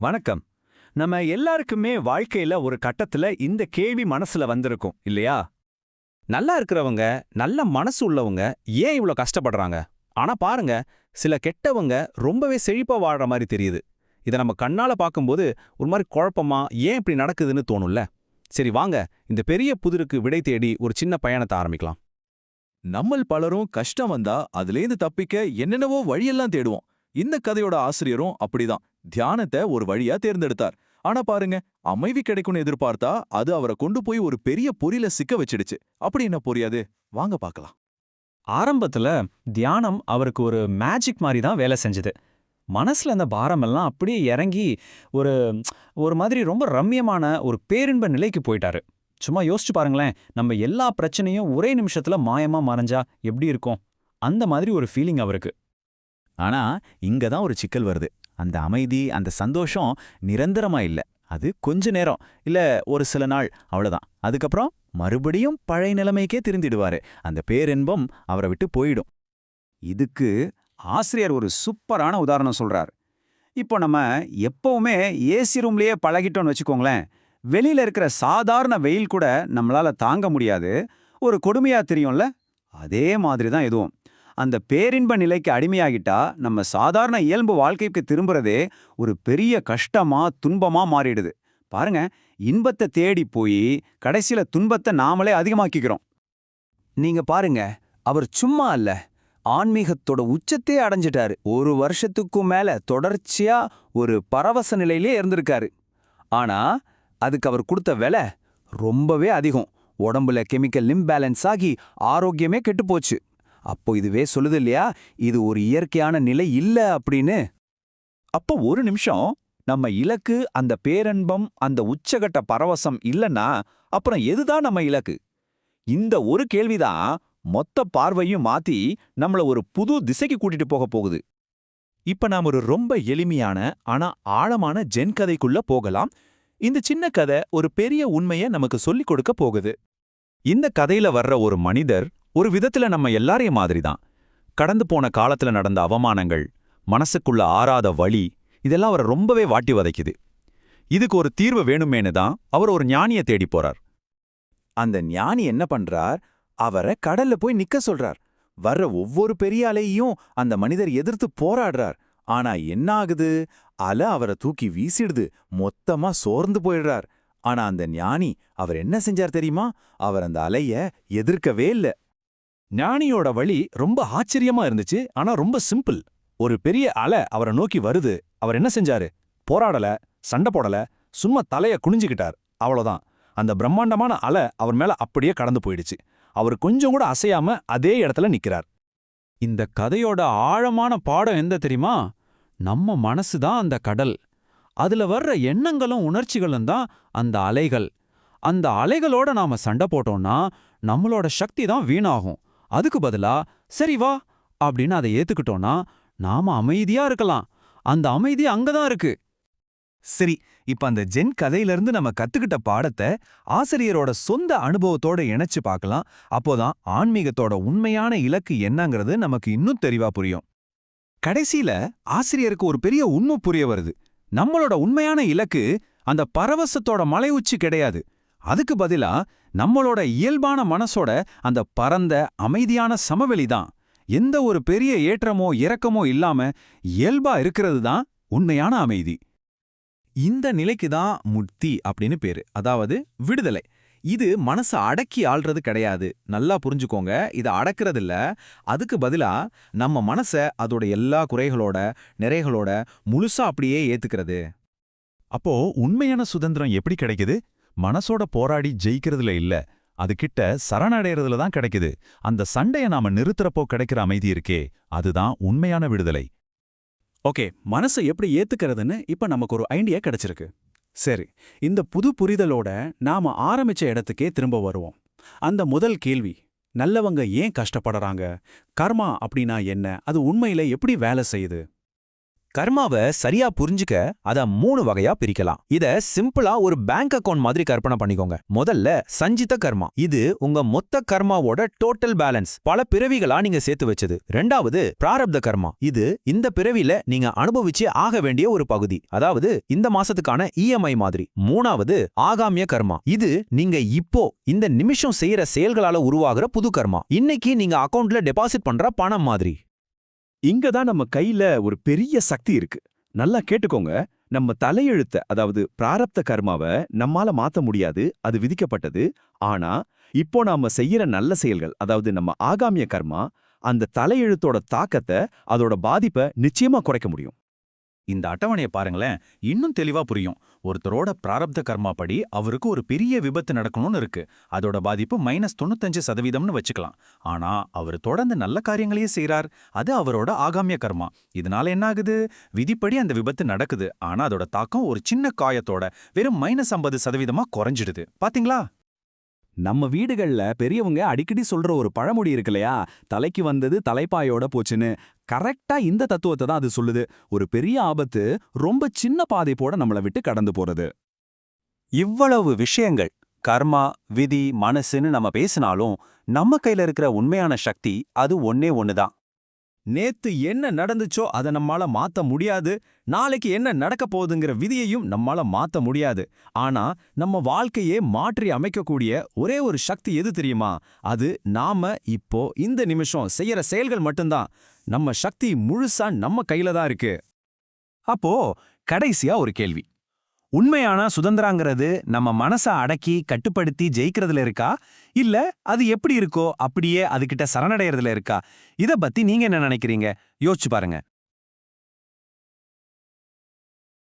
வணக்கம். நம்ம எல்லாருக்குமே வாழ்க்கையில ஒரு கட்டத்துல இந்த கேள்வி மனசுல வந்திருக்கும் இல்லையா? நல்லா இருக்கிறவங்க நல்ல மனசு உள்ளவங்க ஏன் இவ்ளோ கஷ்டப்படுறாங்க? ஆனா பாருங்க சில கெட்டவங்க ரொம்பவே செழிப்பா வாழ்ற மாதிரி தெரியுது. இதை நம்ம கண்ணால பார்க்கும்போது ஒரு மாதிரி குழப்பமா ஏன் இப்படி நடக்குதுன்னு தோணும்ல. சரி வாங்க இந்த பெரிய புதிருக்கு விடை தேடி ஒரு சின்ன பயணத்தை ஆரம்பிக்கலாம். நம்மள் பலரும் கஷ்டம் வந்தா அதுலேருந்து தப்பிக்க என்னென்னவோ வழியெல்லாம் தேடுவோம். இந்த கதையோட ஆசிரியரும் அப்படிதான். தியானத்தை ஒரு வழியா தேர்ந்தெடுத்தார். ஆனா பாருங்க அமைதி கிடைக்கும்னு எதிர்பார்த்தா அது அவரை கொண்டு போய் ஒரு பெரிய பொறியில சிக்க வச்சிடுச்சு. அப்படி என்ன புரியாது வாங்க பார்க்கலாம். ஆரம்பத்துல தியானம் அவருக்கு ஒரு மேஜிக் மாதிரி தான் வேலை செஞ்சது. மனசுல அந்த பாரமெல்லாம் அப்படியே இறங்கி ஒரு ஒரு மாதிரி ரொம்ப ரம்யமான ஒரு பேரின்ப நிலைக்கு போயிட்டாரு. சும்மா யோசிச்சு பாருங்களேன் நம்ம எல்லா பிரச்சனையும் ஒரே நிமிஷத்துல மாயமா மறைஞ்சா எப்படி இருக்கும்? அந்த மாதிரி ஒரு ஃபீலிங் அவருக்கு. ஆனா இங்க தான் ஒரு சிக்கல் வருது. அந்த அமைதி அந்த சந்தோஷம் நிரந்தரமா இல்ல. அது கொஞ்ச நேரம் இல்ல ஒரு சில நாள் அவ்வளோதான் அதுக்கப்புறம் மறுபடியும் பழைய நிலைமைக்கே திருந்திடுவாரு. அந்த பேரின்பம் அவரை விட்டு போயிடும். இதுக்கு ஆசிரியர் ஒரு சூப்பரான உதாரணம் சொல்றார். இப்போ நம்ம எப்பவுமே ஏசி ரூம்லயே பழகிட்டோம்னு வச்சுக்கோங்களேன். வெளியில இருக்கிற சாதாரண வெயில் கூட நம்மளால தாங்க முடியாது. ஒரு கொடுமையா தெரியும்ல? அதே மாதிரி தான் எதுவும். அந்த பேரின்ப நிலைக்கு அடிமையாகிட்டா நம்ம சாதாரண இயல்பு வாழ்க்கைக்கு திரும்புறதே ஒரு பெரிய கஷ்டமா துன்பமா மாறிடுது. பாருங்க இன்பத்தை தேடி போய் கடைசியில துன்பத்தை நாமளே அதிகமாக்கிக்கிறோம். நீங்க பாருங்க அவர் சும்மா அல்ல ஆன்மீகத்தோட உச்சத்தே அடைஞ்சிட்டாரு. ஒரு வருஷத்துக்கும் மேல தொடர்ச்சியா ஒரு பரவச நிலையிலே இருந்திருக்காரு. ஆனா அதுக்கு அவர் கொடுத்த விலை ரொம்பவே அதிகம். உடம்புல கெமிக்கல் இம்பேலன்ஸ் ஆகி ஆரோக்கியமே கெட்டுப்போச்சு அப்போ இதுவே சொல்லுது இல்லையா இது ஒரு இயற்கையான நிலை இல்ல அப்படின்னு. அப்போ ஒரு நிமிஷம் நம்ம இலக்கு அந்த பேரன்பம் அந்த உச்சகட்ட பரவசம் இல்லைன்னா அப்புறம் எதுதான் நம்ம இலக்கு? இந்த ஒரு கேள்விதான் மொத்த பார்வையும் மாத்தி நம்மள ஒரு புது திசைக்கு கூட்டிட்டு போக போகுது. இப்ப நாம் ஒரு ரொம்ப எளிமையான ஆனா ஆழமான ஜென் கதைக்குள்ள போகலாம். இந்த சின்ன கதை ஒரு பெரிய உண்மைய நமக்கு சொல்லிக் கொடுக்க போகுது. இந்த கதையில வர்ற ஒரு மனிதர் ஒரு விதத்துல நம்ம எல்லாரையும் மாதிரி தான் கடந்து போன காலத்துல நடந்த அவமானங்கள் மனசுக்குள்ள ஆறாத வழி இதெல்லாம் அவரை ரொம்பவே வாட்டி வதைக்குது. இதுக்கு ஒரு தீர்வு வேணுமேனு தான் அவர் ஒரு ஞானிய தேடி போறார். அந்த ஞானி என்ன பண்றார்? அவரை கடல்ல போய் நிக்க சொல்றார். வர்ற ஒவ்வொரு பெரிய அலையையும் அந்த மனிதர் எதிர்த்து போராடுறார். ஆனா என்ன ஆகுது அலை அவரை தூக்கி வீசிடுது. மொத்தமா சோர்ந்து போயிடுறார். ஆனா அந்த ஞானி அவர் என்ன செஞ்சார் தெரியுமா? அவர் அந்த அலைய எதிர்க்கவே இல்ல. ஞானியோட வழி ரொம்ப ஆச்சரியமா இருந்துச்சு. ஆனா ரொம்ப சிம்பிள். ஒரு பெரிய அலை அவரை நோக்கி வருது. அவர் என்ன செஞ்சாரு? போராடல சண்டை போடல சும்மா தலைய குனிஞ்சுக்கிட்டார். அவ்வளோதான் அந்த பிரம்மாண்டமான அலை அவர் மேல அப்படியே கடந்து போயிடுச்சு. அவர் கொஞ்சம் கூட அசையாம அதே இடத்துல நிக்கிறார். இந்த கதையோட ஆழமான பாடம் எந்த தெரியுமா? நம்ம மனசு தான் அந்த கடல். அதுல வர்ற எண்ணங்களும் உணர்ச்சிகளும் தான் அந்த அலைகள். அந்த அலைகளோட நாம சண்டை போட்டோம்னா நம்மளோட சக்தி தான் வீணாகும். அதுக்கு பதிலா சரி வா அப்படின்னு அதை ஏத்துக்கிட்டோம்னா நாம அமைதியா இருக்கலாம். அந்த அமைதி அங்கதான் இருக்கு. சரி இப்ப அந்த ஜென் கதையிலிருந்து நம்ம கத்துக்கிட்ட பாடத்தை ஆசிரியரோட சொந்த அனுபவத்தோட இணைச்சு பார்க்கலாம். அப்போதான் ஆன்மீகத்தோட உண்மையான இலக்கு என்னங்கிறது நமக்கு இன்னும் தெளிவா புரியும். கடைசியில ஆசிரியருக்கு ஒரு பெரிய உண்மை புரிய வருது. நம்மளோட உண்மையான இலக்கு அந்த பரவசத்தோட மலை உச்சி கிடையாது. அதுக்கு பதிலா நம்மளோட இயல்பான மனசோட அந்த பரந்த அமைதியான சமவெளி தான். எந்த ஒரு பெரிய ஏற்றமோ இறக்கமோ இல்லாம இயல்பா இருக்கிறது தான் உண்மையான அமைதி. இந்த நிலைக்கு தான் முக்தி அப்படின்னு பேரு. அதாவது விடுதலை. இது மனசை அடக்கி ஆள்றது கிடையாது. நல்லா புரிஞ்சுக்கோங்க. இதை அடக்கிறதில்ல. அதுக்கு பதிலா நம்ம மனசை அதோட எல்லா குறைகளோட நிறைகளோட முழுசா அப்படியே ஏத்துக்கிறது. அப்போ உண்மையான சுதந்திரம் எப்படி கிடைக்குது? மனசோட போராடி ஜெயிக்கிறதுல இல்ல. அதுகிட்ட சரணடைறதுல தான் கிடைக்குது. அந்த சண்டைய நாம நிறுத்துறப்போ கிடைக்கிற அமைதி இருக்கே. அதுதான் உண்மையான விடுதலை. ஓகே மனசை எப்படி ஏத்துக்கிறதுன்னு இப்ப நமக்கு ஒரு ஐடியா கிடைச்சிருக்கு. சரி இந்த புது புரிதலோட நாம ஆரம்பிச்ச இடத்துக்கே திரும்ப வருவோம். அந்த முதல் கேள்வி நல்லவங்க ஏன் கஷ்டப்படுறாங்க? கர்மா அப்படின்னா என்ன? அது உண்மையில எப்படி வேலை செய்யுது? கர்மாவை சரியா புரிஞ்சுக்க அத மூணு வகையா பிரிக்கலாம். இத சிம்பிளா ஒரு பேங்க் அக்கவுண்ட் மாதிரி கற்பனை பண்ணிக்கோங்க. முதல்ல சஞ்சித கர்மா. இது உங்க மொத்த கர்மாவோட டோட்டல் பேலன்ஸ். பல பிறவிகளா நீங்க சேர்த்து வச்சது. ரெண்டாவது பிராரப்த கர்மா. இது இந்த பிறவில நீங்க அனுபவிச்சு ஆக வேண்டிய ஒரு பகுதி. அதாவது இந்த மாசத்துக்கான இஎம்ஐ மாதிரி. மூணாவது ஆகாமிய கர்மா. இது நீங்க இப்போ இந்த நிமிஷம் செய்யற செயல்களால உருவாகிற புது கர்மா. இன்னைக்கு நீங்க அக்கவுண்ட்ல டெபாசிட் பண்ற பணம் மாதிரி. இங்க தான் நம்ம கையில ஒரு பெரிய சக்தி இருக்கு. நல்லா கேட்டுக்கோங்க. நம்ம தலையெழுத்த அதாவது பிராரப்த கர்மாவை நம்மால மாத்த முடியாது அது விதிக்கப்பட்டது. ஆனா இப்போ நாம செய்யற நல்ல செயல்கள் அதாவது நம்ம ஆகாமிய கர்மா அந்த தலையெழுத்தோட தாக்கத்தை அதோட பாதிப்பை நிச்சயமா குறைக்க முடியும். இந்த அட்டவணையை பாருங்களேன் இன்னும் தெளிவா புரியும். ஒருத்தரோட பிராரப்த கர்மா படி அவருக்கு ஒரு பெரிய விபத்து நடக்கணும்னு இருக்கு. அதோட பாதிப்பு மைனஸ் தொண்ணூத்தஞ்சு சதவீதம்னு வச்சுக்கலாம். ஆனா அவர் தொடர்ந்து நல்ல காரியங்களையே செய்றார். அது அவரோட ஆகாமிய கர்மா. இதனால என்ன ஆகுது? விதிப்படி அந்த விபத்து நடக்குது. ஆனா அதோட தாக்கம் ஒரு சின்ன காயத்தோட வெறும் மைனஸ் ஐம்பது சதவீதமா குறைஞ்சிடுது. பாத்தீங்களா? நம்ம வீடுகள்ல பெரியவங்க அடிக்கடி சொல்ற ஒரு பழமொழி இருக்கு இல்லையா? தலைக்கு வந்தது தலைப்பாயோட போச்சுன்னு. கரெக்டா இந்த தத்துவத்தை தான் அது சொல்லுது. ஒரு பெரிய ஆபத்து ரொம்ப சின்ன பாதை போட நம்மள விட்டு கடந்து போறது. இவ்வளவு விஷயங்கள் கர்மா விதி மனசுன்னு நம்ம பேசினாலும் நம்ம கையில இருக்கிற உண்மையான சக்தி அது ஒன்னே ஒன்னுதான் நேத்து என்ன நடந்துச்சோ அதை நம்மால மாத்த முடியாது நாளைக்கு என்ன நடக்க போகுதுங்கிற விதியையும் நம்மால மாத்த முடியாது. ஆனா நம்ம வாழ்க்கையே மாற்றி அமைக்கக்கூடிய ஒரே ஒரு சக்தி எது தெரியுமா? அது நாம இப்போ இந்த நிமிஷம் செய்யற செயல்கள் மட்டும்தான். நம்ம சக்தி முழுசா நம்ம கையில தான் இருக்கு. அப்போ கடைசியா ஒரு கேள்வி. உண்மையான சுதந்திரங்கிறது நம்ம மனசை அடக்கி கட்டுப்படுத்தி ஜெயிக்கிறதுல இருக்கா? இல்ல அது எப்படி இருக்கோ அப்படியே அதுகிட்ட சரணடைகிறதுல இருக்கா? இத பத்தி நீங்க என்ன நினைக்கிறீங்க? யோசிச்சு பாருங்க.